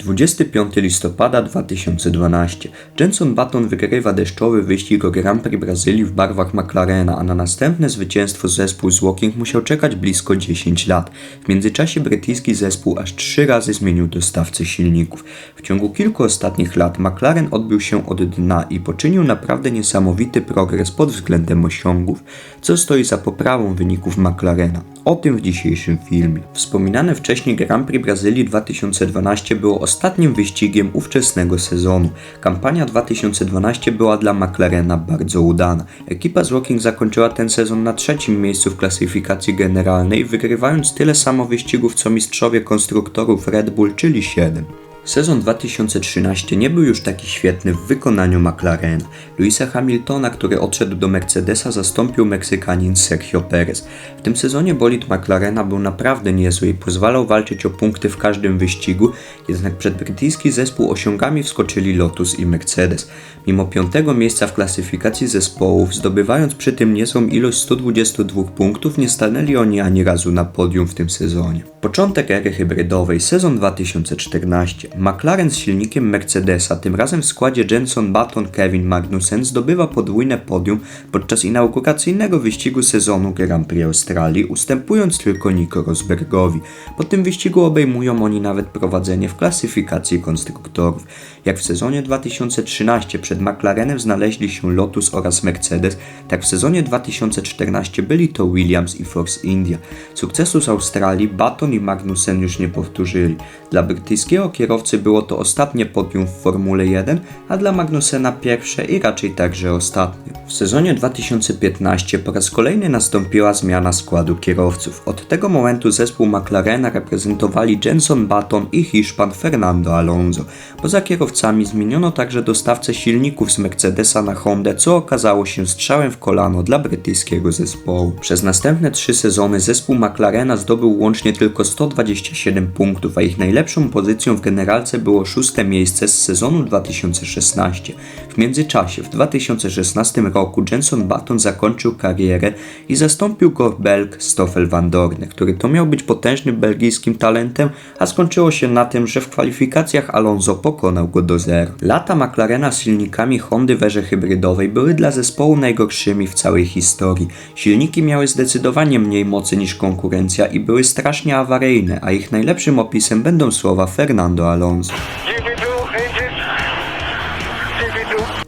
25 listopada 2012 Jenson Button wygrywa deszczowy wyścig o Grand Prix Brazylii w barwach McLarena, a na następne zwycięstwo zespół z Woking musiał czekać blisko 10 lat. W międzyczasie brytyjski zespół aż trzy razy zmienił dostawcę silników. W ciągu kilku ostatnich lat McLaren odbił się od dna i poczynił naprawdę niesamowity progres pod względem osiągów, co stoi za poprawą wyników McLarena. O tym w dzisiejszym filmie. Wspominane wcześniej Grand Prix Brazylii 2012 było ostatnim wyścigiem ówczesnego sezonu. Kampania 2012 była dla McLarena bardzo udana. Ekipa z Woking zakończyła ten sezon na trzecim miejscu w klasyfikacji generalnej, wygrywając tyle samo wyścigów co mistrzowie konstruktorów Red Bull, czyli 7. Sezon 2013 nie był już taki świetny w wykonaniu McLarena. Luisa Hamiltona, który odszedł do Mercedesa, zastąpił Meksykanin Sergio Perez. W tym sezonie bolid McLarena był naprawdę niezły i pozwalał walczyć o punkty w każdym wyścigu, jednak przed brytyjski zespół osiągami wskoczyli Lotus i Mercedes. Mimo piątego miejsca w klasyfikacji zespołów, zdobywając przy tym niezłą ilość 122 punktów, nie stanęli oni ani razu na podium w tym sezonie. Początek ery hybrydowej, sezon 2014. McLaren z silnikiem Mercedesa, tym razem w składzie Jenson Button, Kevin Magnussen, zdobywa podwójne podium podczas inauguracyjnego wyścigu sezonu Grand Prix Australii, ustępując tylko Nico Rosbergowi. Po tym wyścigu obejmują oni nawet prowadzenie w klasyfikacji konstruktorów. Jak w sezonie 2013 przed McLarenem znaleźli się Lotus oraz Mercedes, tak w sezonie 2014 byli to Williams i Force India. Sukcesu z Australii Button i Magnussen już nie powtórzyli. Dla brytyjskiego kierowcy było to ostatnie podium w Formule 1, a dla Magnusena pierwsze i raczej także ostatnie. W sezonie 2015 po raz kolejny nastąpiła zmiana składu kierowców. Od tego momentu zespół McLarena reprezentowali Jenson Button i Hiszpan Fernando Alonso. Poza kierowcami zmieniono także dostawcę silników z Mercedesa na Hondę, co okazało się strzałem w kolano dla brytyjskiego zespołu. Przez następne trzy sezony zespół McLarena zdobył łącznie tylko 127 punktów, a ich najlepszą pozycją w generalce było szóste miejsce z sezonu 2016. W międzyczasie, w 2016 roku Jenson Button zakończył karierę i zastąpił go Belg Stoffel van który to miał być potężnym belgijskim talentem, a skończyło się na tym, że w kwalifikacjach Alonso pokonał go do zera. Lata McLarena z silnikami Hondy w erze hybrydowej były dla zespołu najgorszymi w całej historii. Silniki miały zdecydowanie mniej mocy niż konkurencja i były strasznie awaryjne, a ich najlepszym opisem będą słowa Fernando Alonso. Alonso.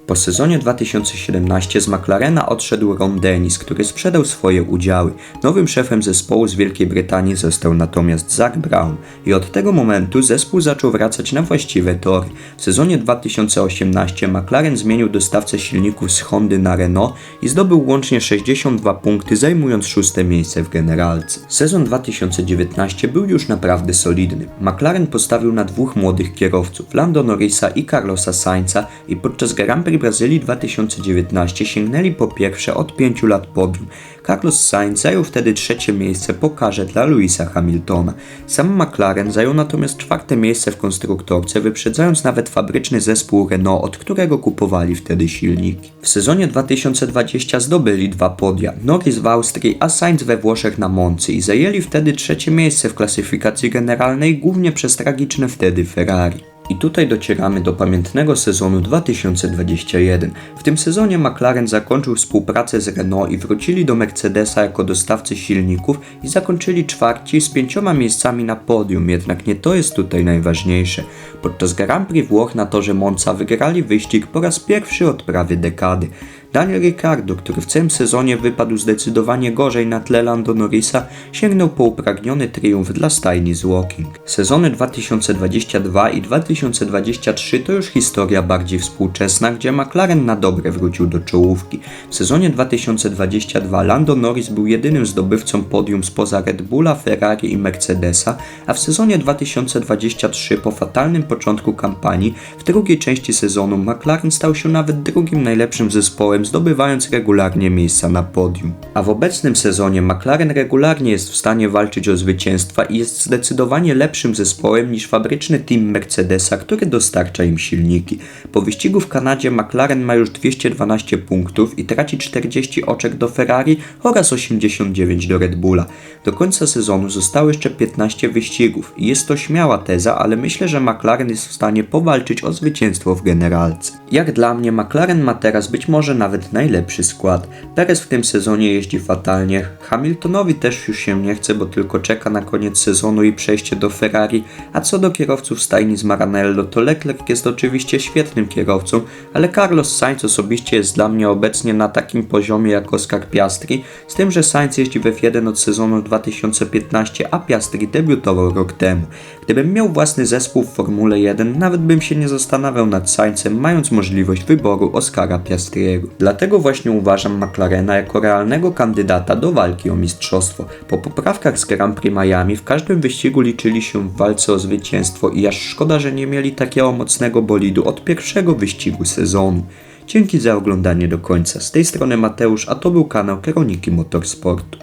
Po sezonie 2017 z McLarena odszedł Ron Dennis, który sprzedał swoje udziały. Nowym szefem zespołu z Wielkiej Brytanii został natomiast Zach Brown i od tego momentu zespół zaczął wracać na właściwe tory. W sezonie 2018 McLaren zmienił dostawcę silników z Hondy na Renault i zdobył łącznie 62 punkty, zajmując szóste miejsce w generalce. Sezon 2019 był już naprawdę solidny. McLaren postawił na dwóch młodych kierowców, Lando Norrisa i Carlosa Sainza i podczas Grand Prix Brazylii 2019 sięgnęli po pierwsze od 5 lat podium. Carlos Sainz zajął wtedy trzecie miejsce po karze dla Louisa Hamiltona. Sam McLaren zajął natomiast czwarte miejsce w konstruktorce, wyprzedzając nawet fabryczny zespół Renault, od którego kupowali wtedy silniki. W sezonie 2020 zdobyli dwa podia, Norris w Austrii, a Sainz we Włoszech na Moncy i zajęli wtedy trzecie miejsce w klasyfikacji generalnej, głównie przez tragiczne wtedy Ferrari. I tutaj docieramy do pamiętnego sezonu 2021. W tym sezonie McLaren zakończył współpracę z Renault i wrócili do Mercedesa jako dostawcy silników i zakończyli czwarci z pięcioma miejscami na podium, jednak nie to jest tutaj najważniejsze. Podczas Grand Prix Włoch na torze Monza wygrali wyścig po raz pierwszy od prawie dekady. Daniel Ricciardo, który w całym sezonie wypadł zdecydowanie gorzej na tle Lando Norrisa, sięgnął po upragniony triumf dla stajni z Woking. Sezony 2022 i 2023 to już historia bardziej współczesna, gdzie McLaren na dobre wrócił do czołówki. W sezonie 2022 Lando Norris był jedynym zdobywcą podium spoza Red Bulla, Ferrari i Mercedesa, a w sezonie 2023 po fatalnym początku kampanii w drugiej części sezonu McLaren stał się nawet drugim najlepszym zespołem zdobywając regularnie miejsca na podium. A w obecnym sezonie McLaren regularnie jest w stanie walczyć o zwycięstwa i jest zdecydowanie lepszym zespołem niż fabryczny team Mercedesa, który dostarcza im silniki. Po wyścigu w Kanadzie McLaren ma już 212 punktów i traci 40 oczek do Ferrari oraz 89 do Red Bulla. Do końca sezonu zostało jeszcze 15 wyścigów jest to śmiała teza, ale myślę, że McLaren jest w stanie powalczyć o zwycięstwo w generalce. Jak dla mnie McLaren ma teraz być może nawet najlepszy skład. Perez w tym sezonie jeździ fatalnie, Hamiltonowi też już się nie chce, bo tylko czeka na koniec sezonu i przejście do Ferrari, a co do kierowców stajni z Maranello, to Leclerc jest oczywiście świetnym kierowcą, ale Carlos Sainz osobiście jest dla mnie obecnie na takim poziomie jak Oscar Piastri, z tym, że Sainz jeździ w F1 od sezonu 2015, a Piastri debiutował rok temu. Gdybym miał własny zespół w Formule 1, nawet bym się nie zastanawiał nad Sainzem, mając możliwość wyboru Oscara Piastriego. Dlatego właśnie uważam McLarena jako realnego kandydata do walki o mistrzostwo. Po poprawkach z Grand Prix Miami w każdym wyścigu liczyli się w walce o zwycięstwo i aż szkoda, że nie mieli takiego mocnego bolidu od pierwszego wyścigu sezonu. Dzięki za oglądanie do końca. Z tej strony Mateusz, a to był kanał Kroniki Motorsportu.